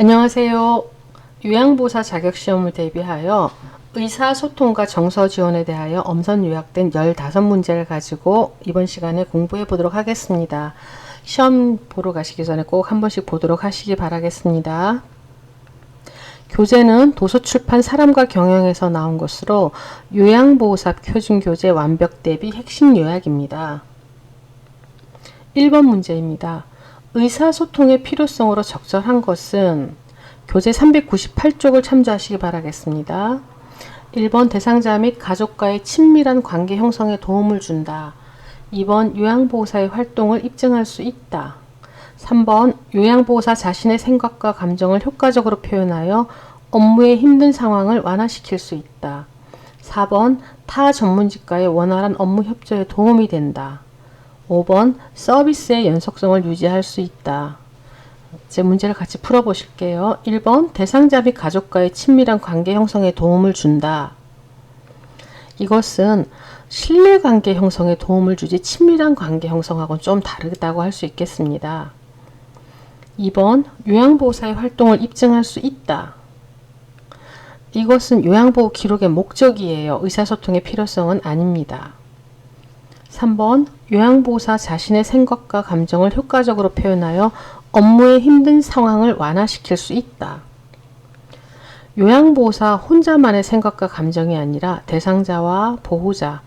안녕하세요. 요양보호사 자격시험을 대비하여 의사소통과 정서 지원에 대하여 엄선 요약된 15문제를 가지고 이번 시간에 공부해 보도록 하겠습니다. 시험 보러 가시기 전에 꼭 한 번씩 보도록 하시기 바라겠습니다. 교재는 도서출판 사람과 경영에서 나온 것으로 요양보호사 표준교재 완벽 대비 핵심 요약입니다. 1번 문제입니다. 의사소통의 필요성으로 적절한 것은 교재 398쪽을 참조하시기 바라겠습니다. 1번 대상자 및 가족과의 친밀한 관계 형성에 도움을 준다. 2번 요양보호사의 활동을 입증할 수 있다. 3번 요양보호사 자신의 생각과 감정을 효과적으로 표현하여 업무의 힘든 상황을 완화시킬 수 있다. 4번 타 전문직과의 원활한 업무 협조에 도움이 된다. 5번 서비스의 연속성을 유지할 수 있다. 제 문제를 같이 풀어보실게요. 1번 대상자 및 가족과의 친밀한 관계 형성에 도움을 준다. 이것은 신뢰관계 형성에 도움을 주지 친밀한 관계 형성하고는 좀 다르다고 할 수 있겠습니다. 2번 요양보호사의 활동을 입증할 수 있다. 이것은 요양보호 기록의 목적이에요. 의사소통의 필요성은 아닙니다. 3번 요양보호사 자신의 생각과 감정을 효과적으로 표현하여 업무의 힘든 상황을 완화시킬 수 있다. 요양보호사 혼자만의 생각과 감정이 아니라 대상자와 보호자,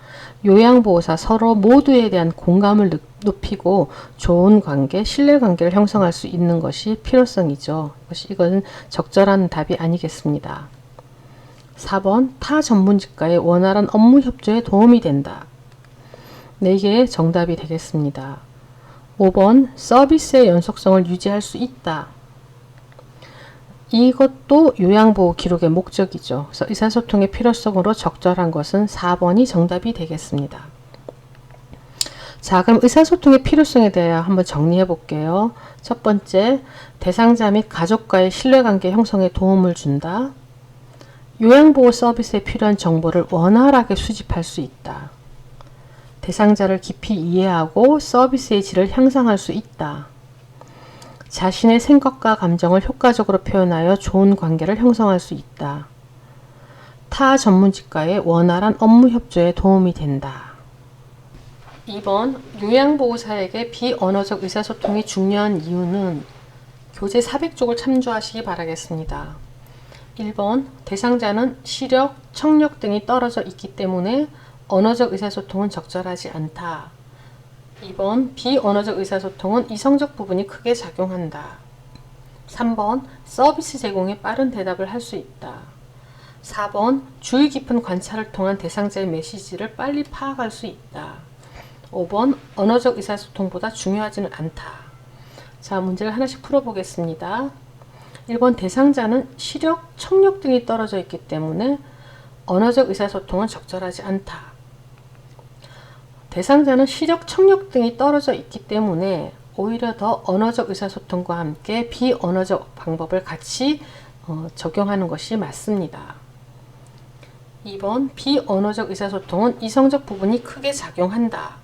요양보호사 서로 모두에 대한 공감을 높이고 좋은 관계, 신뢰관계를 형성할 수 있는 것이 필요성이죠. 이것은 적절한 답이 아니겠습니다. 4번 타 전문직과의 원활한 업무 협조에 도움이 된다. 4개의 정답이 되겠습니다. 5번 서비스의 연속성을 유지할 수 있다. 이것도 요양보호 기록의 목적이죠. 그래서 의사소통의 필요성으로 적절한 것은 4번이 정답이 되겠습니다. 자, 그럼 의사소통의 필요성에 대해 한번 정리해 볼게요. 첫 번째, 대상자 및 가족과의 신뢰관계 형성에 도움을 준다. 요양보호 서비스에 필요한 정보를 원활하게 수집할 수 있다. 대상자를 깊이 이해하고 서비스의 질을 향상할 수 있다. 자신의 생각과 감정을 효과적으로 표현하여 좋은 관계를 형성할 수 있다. 타 전문직과의 원활한 업무 협조에 도움이 된다. 2번 요양보호사에게 비언어적 의사소통이 중요한 이유는 교재 400쪽을 참조하시기 바라겠습니다. 1번 대상자는 시력, 청력 등이 떨어져 있기 때문에 언어적 의사소통은 적절하지 않다. 2번 비언어적 의사소통은 이성적 부분이 크게 작용한다. 3번 서비스 제공에 빠른 대답을 할 수 있다. 4번 주의 깊은 관찰을 통한 대상자의 메시지를 빨리 파악할 수 있다. 5번 언어적 의사소통보다 중요하지는 않다. 자 문제를 하나씩 풀어보겠습니다. 1번 대상자는 시력, 청력 등이 떨어져 있기 때문에 언어적 의사소통은 적절하지 않다. 대상자는 시력, 청력 등이 떨어져 있기 때문에 오히려 더 언어적 의사소통과 함께 비언어적 방법을 같이 어, 적용하는 것이 맞습니다. 2번 비언어적 의사소통은 이성적 부분이 크게 작용한다.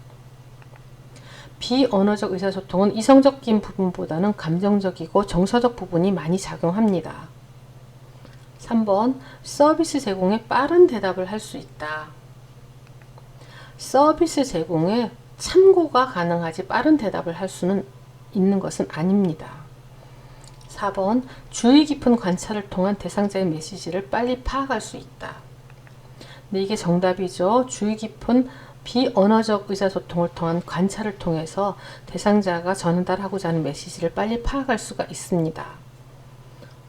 비언어적 의사소통은 이성적인 부분보다는 감정적이고 정서적 부분이 많이 작용합니다. 3번 서비스 제공에 빠른 대답을 할 수 있다. 서비스 제공에 참고가 가능하지 빠른 대답을 할 수는 있는 것은 아닙니다. 4번 주의 깊은 관찰을 통한 대상자의 메시지를 빨리 파악할 수 있다. 네, 이게 정답이죠. 주의 깊은 비언어적 의사소통을 통한 관찰을 통해서 대상자가 전달하고자 하는 메시지를 빨리 파악할 수가 있습니다.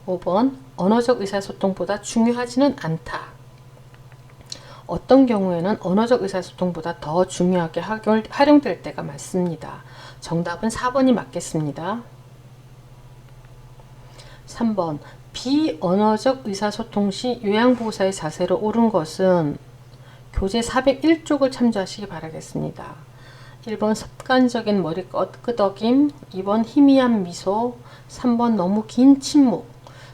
5번 언어적 의사소통보다 중요하지는 않다. 어떤 경우에는 언어적 의사소통보다 더 중요하게 활용될 때가 많습니다. 정답은 4번이 맞겠습니다. 3번 비언어적 의사소통 시 요양보호사의 자세로 옳은 것은 교재 401쪽을 참조하시기 바라겠습니다. 1번 습관적인 머리 끄덕임, 2번 희미한 미소, 3번 너무 긴 침묵,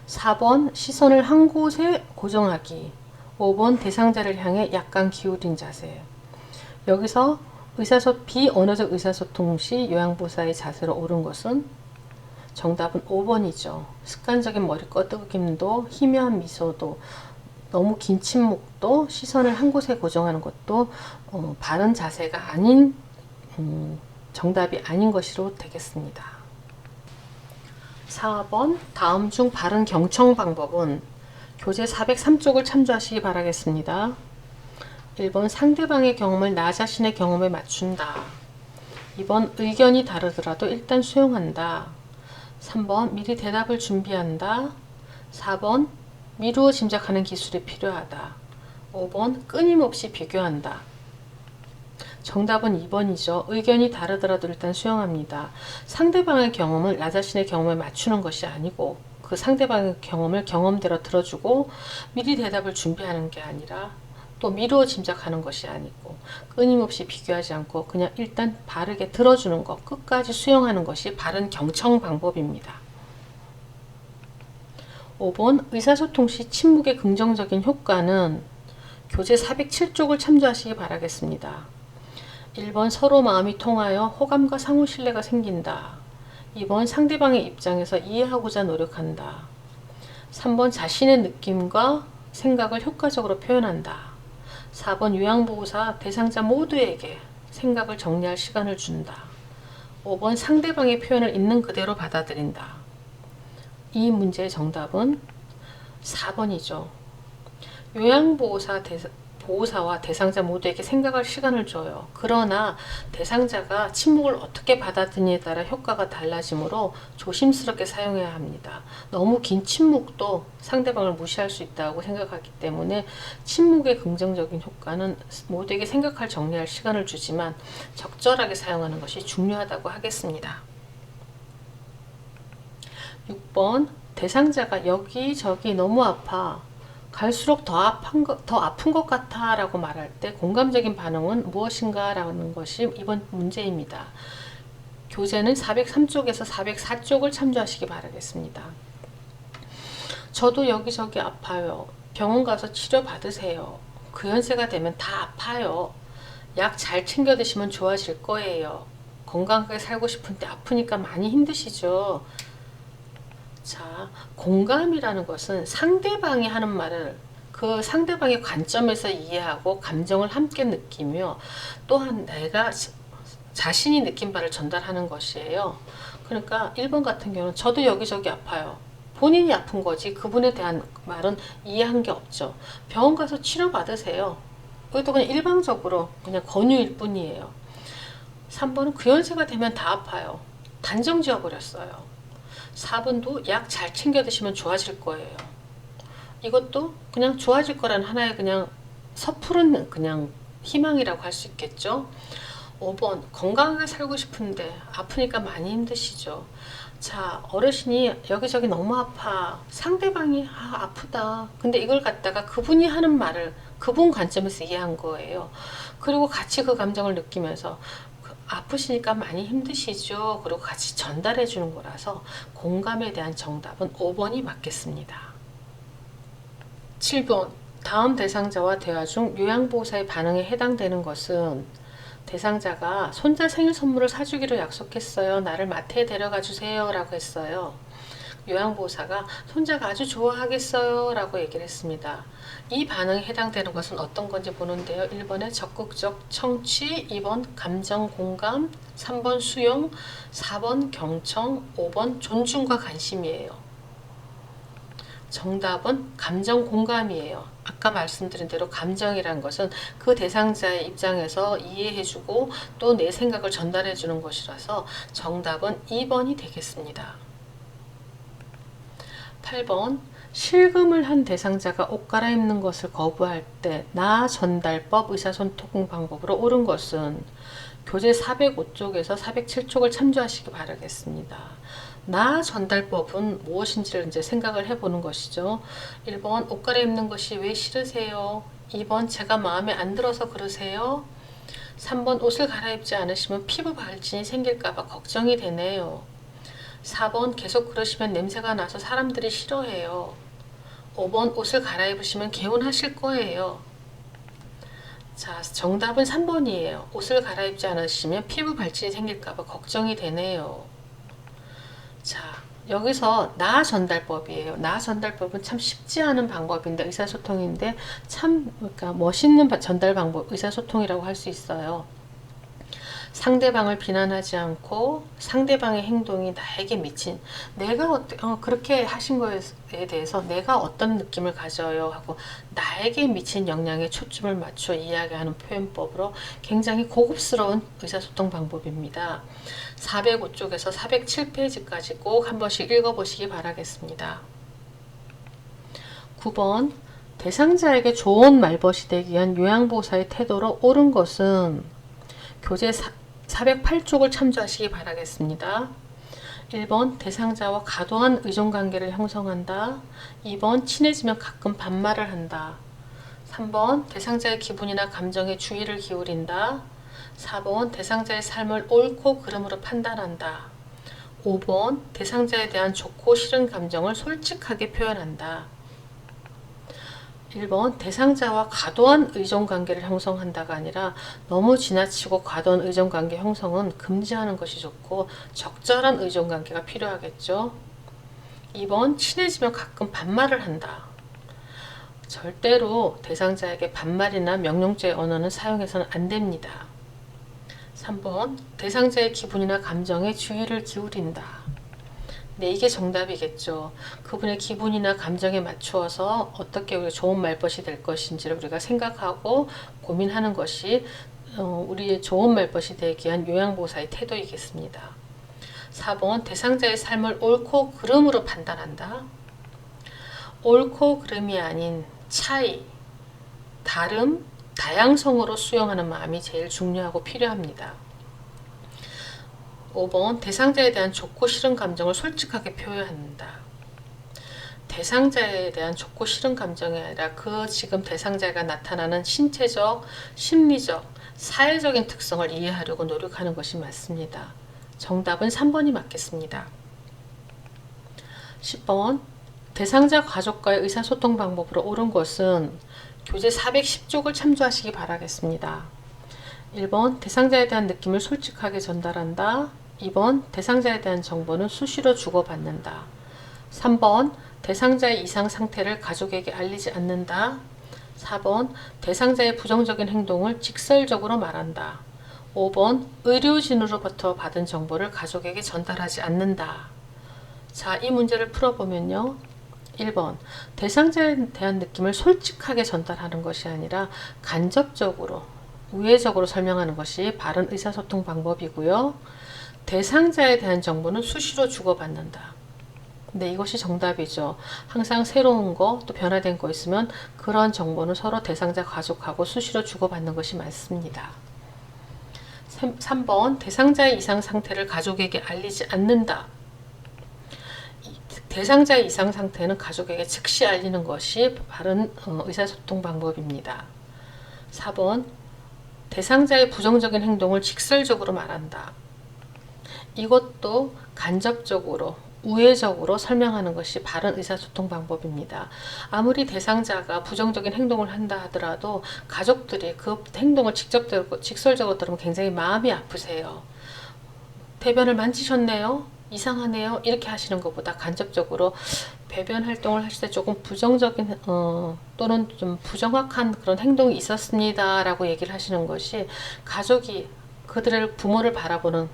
4번 시선을 한 곳에 고정하기, 5번 대상자를 향해 약간 기울인 자세. 여기서 의사소 비언어적 의사소통 시 요양보사의 자세로 옳은 것은 정답은 5번이죠. 습관적인 머리 끄덕임도 희미한 미소도 너무 긴 침묵도 시선을 한 곳에 고정하는 것도 어, 바른 자세가 아닌 음, 정답이 아닌 것으로 되겠습니다. 4번 다음 중 바른 경청 방법은 교재 403쪽을 참조하시기 바라겠습니다. 1번 상대방의 경험을 나 자신의 경험에 맞춘다. 2번 의견이 다르더라도 일단 수용한다. 3번 미리 대답을 준비한다. 4번 미루어 짐작하는 기술이 필요하다. 5번 끊임없이 비교한다. 정답은 2번이죠. 의견이 다르더라도 일단 수용합니다. 상대방의 경험을 나 자신의 경험에 맞추는 것이 아니고 그 상대방의 경험을 경험대로 들어주고 미리 대답을 준비하는 게 아니라 또 미루어 짐작하는 것이 아니고 끊임없이 비교하지 않고 그냥 일단 바르게 들어주는 것 끝까지 수용하는 것이 바른 경청 방법입니다. 5번 의사소통 시 침묵의 긍정적인 효과는 교재 407쪽을 참조하시기 바라겠습니다. 1번 서로 마음이 통하여 호감과 상호 신뢰가 생긴다. 2번 상대방의 입장에서 이해하고자 노력한다. 3번 자신의 느낌과 생각을 효과적으로 표현한다. 4번 요양보호사 대상자 모두에게 생각을 정리할 시간을 준다. 5번 상대방의 표현을 있는 그대로 받아들인다. 이 문제의 정답은 4번이죠. 요양보호사 대상, 보호사와 대상자 모두에게 생각할 시간을 줘요. 그러나 대상자가 침묵을 어떻게 받아들이냐에 따라 효과가 달라지므로 조심스럽게 사용해야 합니다. 너무 긴 침묵도 상대방을 무시할 수 있다고 생각하기 때문에 침묵의 긍정적인 효과는 모두에게 생각할 정리할 시간을 주지만 적절하게 사용하는 것이 중요하다고 하겠습니다. 6번 대상자가 여기저기 너무 아파 갈수록 더 아픈 것, 더 아픈 것 같아 라고 말할 때 공감적인 반응은 무엇인가 라는 것이 이번 문제입니다. 교재는 403쪽에서 404쪽을 참조하시기 바라겠습니다. 저도 여기저기 아파요. 병원 가서 치료 받으세요. 그 연세가 되면 다 아파요. 약 잘 챙겨 드시면 좋아질 거예요. 건강하게 살고 싶은데 아프니까 많이 힘드시죠? 자, 공감이라는 것은 상대방이 하는 말을 그 상대방의 관점에서 이해하고 감정을 함께 느끼며 또한 내가 자신이 느낀 바를 전달하는 것이에요. 그러니까 1번 같은 경우는 저도 여기저기 아파요. 본인이 아픈 거지 그분에 대한 말은 이해한 게 없죠. 병원 가서 치료 받으세요. 그것도 그냥 일방적으로 그냥 권유일 뿐이에요. 3번은 그 연세가 되면 다 아파요. 단정 지어버렸어요. 4번도 약 잘 챙겨 드시면 좋아질 거예요. 이것도 그냥 좋아질 거란 하나의 그냥 섣부른 그냥 희망이라고 할 수 있겠죠. 5번 건강하게 살고 싶은데 아프니까 많이 힘드시죠. 자 어르신이 여기저기 너무 아파 상대방이 아, 아프다 근데 이걸 갖다가 그분이 하는 말을 그분 관점에서 이해한 거예요 그리고 같이 그 감정을 느끼면서 아프시니까 많이 힘드시죠. 그리고 같이 전달해 주는 거라서 공감에 대한 정답은 5번이 맞겠습니다. 7번 다음 대상자와 대화 중 요양보호사의 반응에 해당되는 것은 대상자가 손자 생일 선물을 사주기로 약속했어요. 나를 마트에 데려가 주세요. 라고 했어요. 요양보호사가 손자가 아주 좋아하겠어요 라고 얘기를 했습니다. 이 반응에 해당되는 것은 어떤 건지 보는데요. 1번에 적극적 청취, 2번 감정 공감, 3번 수용, 4번 경청, 5번 존중과 관심이에요. 정답은 감정 공감이에요. 아까 말씀드린 대로 감정이란 것은 그 대상자의 입장에서 이해해주고 또 내 생각을 전달해주는 것이라서 정답은 2번이 되겠습니다. 8번 실금을 한 대상자가 옷 갈아입는 것을 거부할 때 나 전달법 의사소통 방법으로 옳은 것은 교재 405쪽에서 407쪽을 참조하시기 바라겠습니다. 나 전달법은 무엇인지를 이제 생각을 해보는 것이죠. 1번 옷 갈아입는 것이 왜 싫으세요? 2번 제가 마음에 안 들어서 그러세요? 3번 옷을 갈아입지 않으시면 피부 발진이 생길까봐 걱정이 되네요. 4번 계속 그러시면 냄새가 나서 사람들이 싫어해요. 5번 옷을 갈아입으시면 개운하실 거예요. 자, 정답은 3번이에요. 옷을 갈아입지 않으시면 피부 발진이 생길까봐 걱정이 되네요. 자, 여기서 나 전달법이에요. 나 전달법은 참 쉽지 않은 방법인데 의사소통인데 참 그러니까 멋있는 바- 전달 방법 의사소통이라고 할 수 있어요. 상대방을 비난하지 않고 상대방의 행동이 나에게 미친 내가 어때, 어, 그렇게 하신 거에 대해서 내가 어떤 느낌을 가져요 하고 나에게 미친 영향에 초점을 맞춰 이야기하는 표현법으로 굉장히 고급스러운 의사소통 방법입니다. 405쪽에서 407페이지까지 꼭 한 번씩 읽어보시기 바라겠습니다. 9번 대상자에게 좋은 말벗이 되기 위한 요양보호사의 태도로 옳은 것은 교재 408쪽을 참조하시기 바라겠습니다. 1번 대상자와 과도한 의존관계를 형성한다. 2번 친해지면 가끔 반말을 한다. 3번 대상자의 기분이나 감정에 주의를 기울인다. 4번 대상자의 삶을 옳고 그름으로 판단한다. 5번 대상자에 대한 좋고 싫은 감정을 솔직하게 표현한다. 1번 대상자와 과도한 의존 관계를 형성한다가 아니라 너무 지나치고 과도한 의존 관계 형성은 금지하는 것이 좋고 적절한 의존 관계가 필요하겠죠. 2번 친해지면 가끔 반말을 한다. 절대로 대상자에게 반말이나 명령죄 언어는 사용해서는 안 됩니다. 3번 대상자의 기분이나 감정에 주의를 기울인다. 네, 이게 정답이겠죠. 그분의 기분이나 감정에 맞추어서 어떻게 우리가 좋은 말벗이 될 것인지를 우리가 생각하고 고민하는 것이 어, 우리의 좋은 말벗이 되기 위한 요양보호사의 태도이겠습니다. 4번 대상자의 삶을 옳고 그름으로 판단한다. 옳고 그름이 아닌 차이, 다름, 다양성으로 수용하는 마음이 제일 중요하고 필요합니다. 5번 대상자에 대한 좋고 싫은 감정을 솔직하게 표현한다. 대상자에 대한 좋고 싫은 감정이 아니라 그 지금 대상자가 나타나는 신체적, 심리적, 사회적인 특성을 이해하려고 노력하는 것이 맞습니다. 정답은 3번이 맞겠습니다. 10번 대상자 가족과의 의사소통 방법으로 옳은 것은 교재 410쪽을 참조하시기 바라겠습니다. 1번 대상자에 대한 느낌을 솔직하게 전달한다. 2번 대상자에 대한 정보는 수시로 주고받는다. 3번 대상자의 이상 상태를 가족에게 알리지 않는다. 4번 대상자의 부정적인 행동을 직설적으로 말한다. 5번 의료진으로부터 받은 정보를 가족에게 전달하지 않는다. 자, 이 문제를 풀어보면요. 1번 대상자에 대한 느낌을 솔직하게 전달하는 것이 아니라 간접적으로 우회적으로 설명하는 것이 바른 의사소통 방법이고요. 대상자에 대한 정보는 수시로 주고받는다. 네, 이것이 정답이죠. 항상 새로운 거, 또 변화된 거 있으면 그런 정보는 서로 대상자 가족하고 수시로 주고받는 것이 맞습니다. 3 번, 대상자의 이상 상태를 가족에게 알리지 않는다. 대상자의 이상 상태는 가족에게 즉시 알리는 것이 바른 어, 의사소통 방법입니다. 4번, 대상자의 부정적인 행동을 직설적으로 말한다. 이것도 간접적으로 우회적으로 설명하는 것이 바른 의사소통 방법입니다. 아무리 대상자가 부정적인 행동을 한다 하더라도 가족들이 그 행동을 직접 들고 직설적으로 들으면 굉장히 마음이 아프세요. 대변을 만지셨네요. 이상하네요. 이렇게 하시는 것보다 간접적으로 배변 활동을 하실 때 조금 부정적인 어, 또는 좀 부정확한 그런 행동이 있었습니다라고 얘기를 하시는 것이 가족이 그들의 부모를 바라보는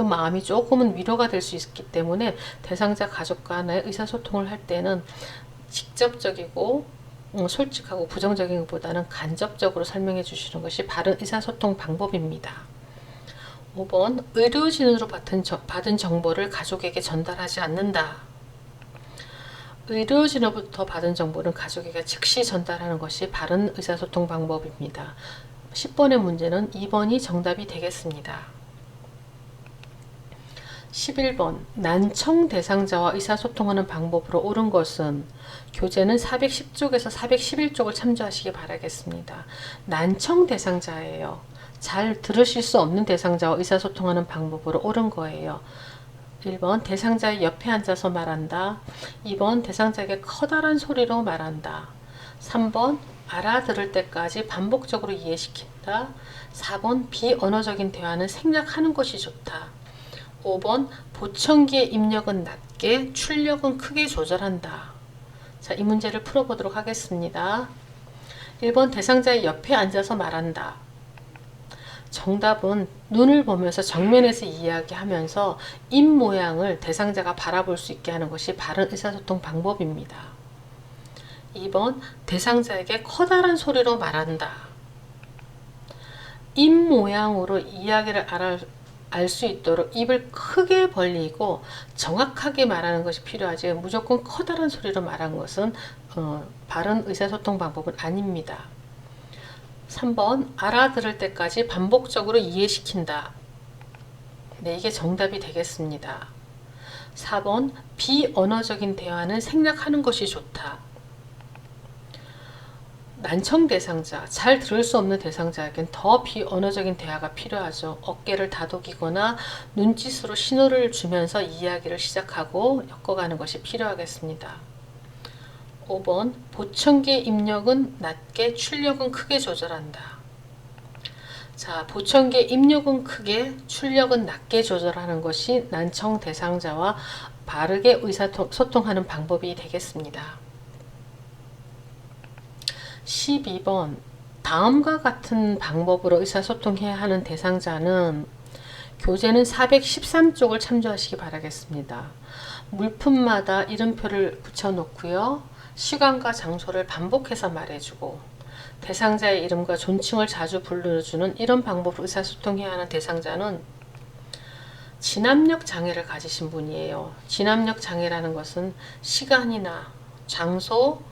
그 마음이 조금은 위로가 될 수 있기 때문에 대상자 가족 간의 의사소통을 할 때는 직접적이고 음, 솔직하고 부정적인 것보다는 간접적으로 설명해 주시는 것이 바른 의사소통 방법입니다. 5번 의료진으로 받은, 저, 받은 정보를 가족에게 전달하지 않는다. 의료진으로부터 받은 정보는 가족에게 즉시 전달하는 것이 바른 의사소통 방법입니다. 10번의 문제는 2번이 정답이 되겠습니다. 11번 난청 대상자와 의사소통하는 방법으로 옳은 것은 교재는 410쪽에서 411쪽을 참조하시기 바라겠습니다. 난청 대상자예요. 잘 들으실 수 없는 대상자와 의사소통하는 방법으로 옳은 거예요. 1번 대상자의 옆에 앉아서 말한다. 2번 대상자에게 커다란 소리로 말한다. 3번 알아들을 때까지 반복적으로 이해시킨다. 4번 비언어적인 대화는 생략하는 것이 좋다. 5번 보청기의 입력은. 낮게, 출력은 크게 조절한다. 자, 이 문제를 풀어보도록 하겠습니다. 1번 대상자의 옆에 앉아서 말한다. 정답은 눈을 보면서 정면에서 이야기하면서 입 모양을 대상자가 바라볼 수 있게 하는 것이 바른 의사소통 방법입니다. 2번 대상자에게 커다란 소리로 말한다. 입 모양으로 이야기를 알 수 있도록 입을 크게 벌리고 정확하게 말하는 것이 필요하지 무조건 커다란 소리로 말한 것은 어, 바른 의사소통 방법은 아닙니다. 3번 알아들을 때까지 반복적으로 이해시킨다. 네, 이게 정답이 되겠습니다. 4번 비언어적인 대화는 생략하는 것이 좋다. 난청 대상자, 잘 들을 수 없는 대상자에겐 더 비언어적인 대화가 필요하죠. 어깨를 다독이거나 눈짓으로 신호를 주면서 이야기를 시작하고 엮어가는 것이 필요하겠습니다. 5번 보청기 입력은 낮게 출력은 크게 조절한다. 자, 보청기 입력은 크게 출력은 낮게 조절하는 것이 난청 대상자와 바르게 의사소통하는 방법이 되겠습니다. 12번 다음과 같은 방법으로 의사소통해야 하는 대상자는 교재는 413쪽을 참조하시기 바라겠습니다. 물품마다 이름표를 붙여놓고요. 시간과 장소를 반복해서 말해주고 대상자의 이름과 존칭을 자주 불러주는 이런 방법으로 의사소통해야 하는 대상자는 진압력 장애를 가지신 분이에요. 진압력 장애라는 것은 시간이나 장소,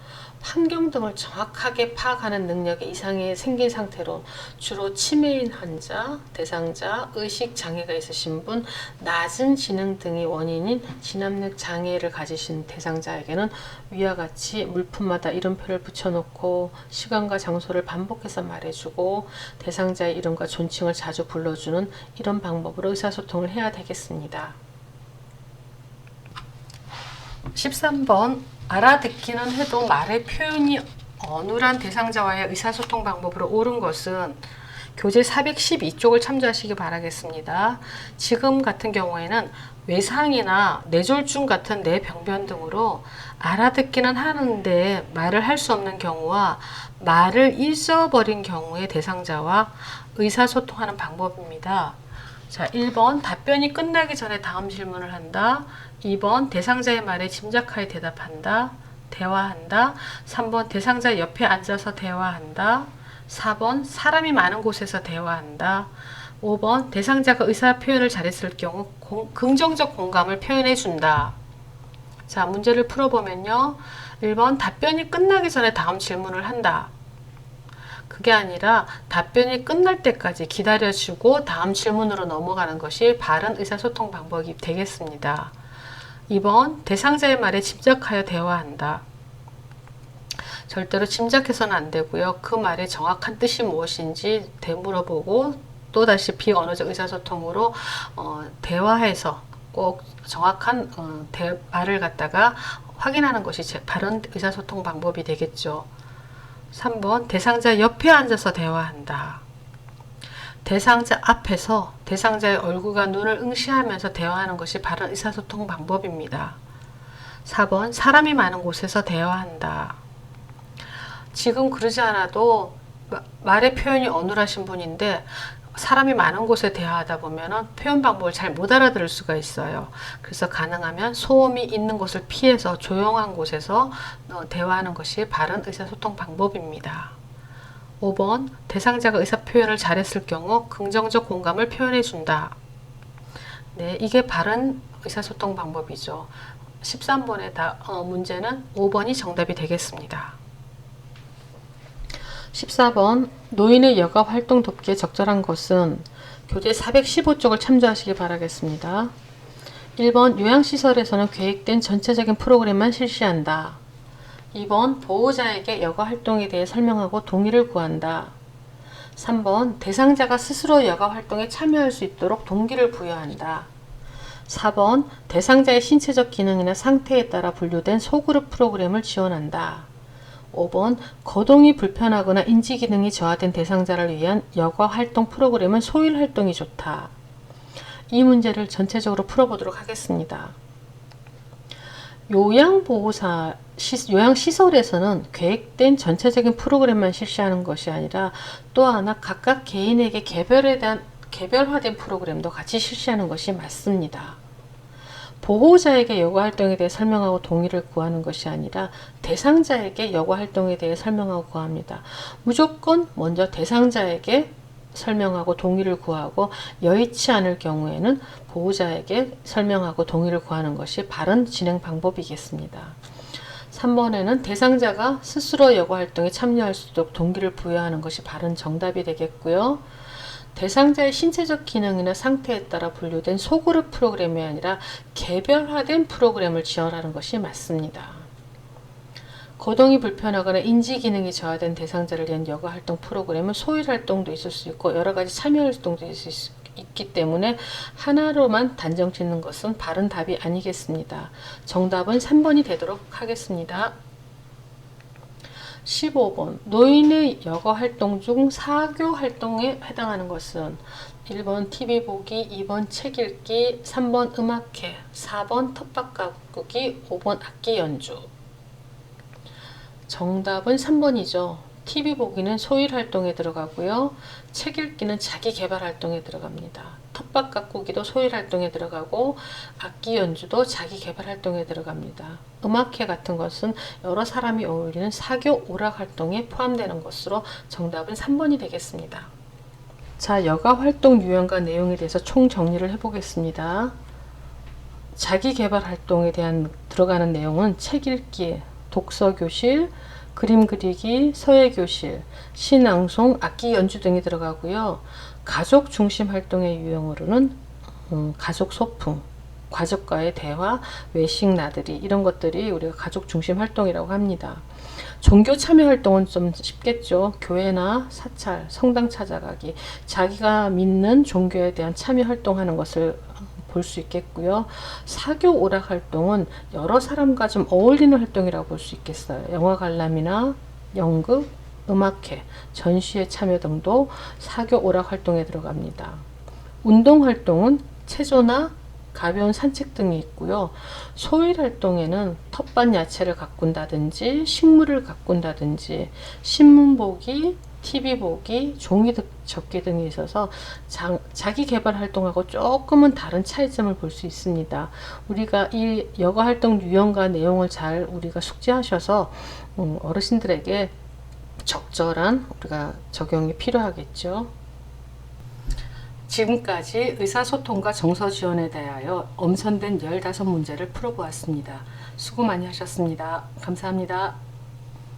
환경 등을 정확하게 파악하는 능력에 이상이 생긴 상태로 주로 치매인 환자, 대상자, 의식 장애가 있으신 분, 낮은 지능 등이 원인인 진압력 장애를 가지신 대상자에게는 위와 같이 물품마다 이름표를 붙여놓고 시간과 장소를 반복해서 말해주고 대상자의 이름과 존칭을 자주 불러주는 이런 방법으로 의사소통을 해야 되겠습니다. 13번 알아듣기는 해도 말의 표현이 어눌한 대상자와의 의사소통 방법으로 옳은 것은 교재 412쪽을 참조하시기 바라겠습니다. 지금 같은 경우에는 외상이나 뇌졸중 같은 뇌병변 등으로 알아듣기는 하는데 말을 할 수 없는 경우와 말을 잊어버린 경우의 대상자와 의사소통하는 방법입니다. 자, 1번 답변이 끝나기 전에 다음 질문을 한다. 2번 대상자의 말에 짐작하여 대답한다. 대화한다. 3번 대상자 옆에 앉아서 대화한다. 4번 사람이 많은 곳에서 대화한다. 5번 대상자가 의사 표현을 잘했을 경우 공, 긍정적 공감을 표현해 준다. 자, 문제를 풀어보면요. 1번 답변이 끝나기 전에 다음 질문을 한다. 그게 아니라 답변이 끝날 때까지 기다려주고 다음 질문으로 넘어가는 것이 바른 의사소통 방법이 되겠습니다. 2번 대상자의 말에 짐작하여 대화한다. 절대로 짐작해서는 안 되고요. 그 말의 정확한 뜻이 무엇인지 되물어보고 또다시 비언어적 의사소통으로 어, 대화해서 꼭 정확한 어, 대, 말을 갖다가 확인하는 것이 제 바른 의사소통 방법이 되겠죠. 3번 대상자 옆에 앉아서 대화한다. 대상자 앞에서 대상자의 얼굴과 눈을 응시하면서 대화하는 것이 바른 의사소통 방법입니다. 4번 사람이 많은 곳에서 대화한다. 지금 그러지 않아도 말의 표현이 어눌하신 분인데 사람이 많은 곳에 대화하다 보면 표현 방법을 잘 못 알아들을 수가 있어요. 그래서 가능하면 소음이 있는 곳을 피해서 조용한 곳에서 어, 대화하는 것이 바른 의사소통 방법입니다. 5번 대상자가 의사 표현을 잘했을 경우 긍정적 공감을 표현해 준다. 네, 이게 바른 의사소통 방법이죠. 13번의 다, 어, 문제는 5번이 정답이 되겠습니다. 14번 노인의 여가 활동 돕기에 적절한 것은 교재 415쪽을 참조하시기 바라겠습니다. 1번 요양시설에서는 계획된 전체적인 프로그램만 실시한다. 2번 보호자에게 여가 활동에 대해 설명하고 동의를 구한다. 3번 대상자가 스스로 여가 활동에 참여할 수 있도록 동기를 부여한다. 4번 대상자의 신체적 기능이나 상태에 따라 분류된 소그룹 프로그램을 지원한다. 5번 거동이 불편하거나 인지 기능이 저하된 대상자를 위한 여가 활동 프로그램은 소일 활동이 좋다. 이 문제를 전체적으로 풀어보도록 하겠습니다. 요양보호사 시, 요양시설에서는 계획된 전체적인 프로그램만 실시하는 것이 아니라 또 하나 각각 개인에게 개별에 대한 개별화된 프로그램도 같이 실시하는 것이 맞습니다. 보호자에게 여가 활동에 대해 설명하고 동의를 구하는 것이 아니라 대상자에게 여가 활동에 대해 설명하고 구합니다. 무조건 먼저 대상자에게 설명하고 동의를 구하고 여의치 않을 경우에는 보호자에게 설명하고 동의를 구하는 것이 바른 진행 방법이겠습니다. 3번에는 대상자가 스스로 여가 활동에 참여할 수 있도록 동기를 부여하는 것이 바른 정답이 되겠고요. 대상자의 신체적 기능이나 상태에 따라 분류된 소그룹 프로그램이 아니라 개별화된 프로그램을 지원하는 것이 맞습니다. 거동이 불편하거나 인지 기능이 저하된 대상자를 위한 여가 활동 프로그램은 소일 활동도 있을 수 있고 여러 가지 참여 활동도 있을 수 있기 때문에 하나로만 단정 짓는 것은 바른 답이 아니겠습니다. 정답은 3번이 되도록 하겠습니다. 15번 노인의 여가 활동 중 사교 활동에 해당하는 것은 1번 TV 보기, 2번 책 읽기, 3번 음악회, 4번 텃밭 가꾸기, 5번 악기 연주. 정답은 3번이죠. TV 보기는 소일 활동에 들어가고요. 책 읽기는 자기 개발 활동에 들어갑니다. 텃밭 가꾸기도 소일 활동에 들어가고 악기 연주도 자기 개발 활동에 들어갑니다. 음악회 같은 것은 여러 사람이 어울리는 사교 오락 활동에 포함되는 것으로 정답은 3번이 되겠습니다. 자, 여가 활동 유형과 내용에 대해서 총 정리를 해보겠습니다. 자기 개발 활동에 대한 들어가는 내용은 책 읽기, 독서 교실, 그림 그리기, 서예 교실, 신앙송, 악기 연주 등이 들어가고요. 가족 중심 활동의 유형으로는 음, 가족 소풍, 가족과의 대화, 외식 나들이 이런 것들이 우리가 가족 중심 활동이라고 합니다. 종교 참여 활동은 좀 쉽겠죠. 교회나 사찰, 성당 찾아가기, 자기가 믿는 종교에 대한 참여 활동하는 것을 볼 수 있겠고요. 사교 오락 활동은 여러 사람과 좀 어울리는 활동이라고 볼 수 있겠어요. 영화 관람이나 연극, 음악회, 전시회 참여 등도 사교 오락 활동에 들어갑니다. 운동 활동은 체조나 가벼운 산책 등이 있고요. 소일 활동에는 텃밭 야채를 가꾼다든지 식물을 가꾼다든지 신문 보기, TV 보기, 종이 접기 등이 있어서 자, 자기 개발 활동하고 조금은 다른 차이점을 볼 수 있습니다. 우리가 이 여가 활동 유형과 내용을 잘 우리가 숙지하셔서 음, 어르신들에게 적절한 우리가 적용이 필요하겠죠. 지금까지 의사소통과 정서 지원에 대하여 엄선된 15문제를 풀어보았습니다. 수고 많이 하셨습니다. 감사합니다.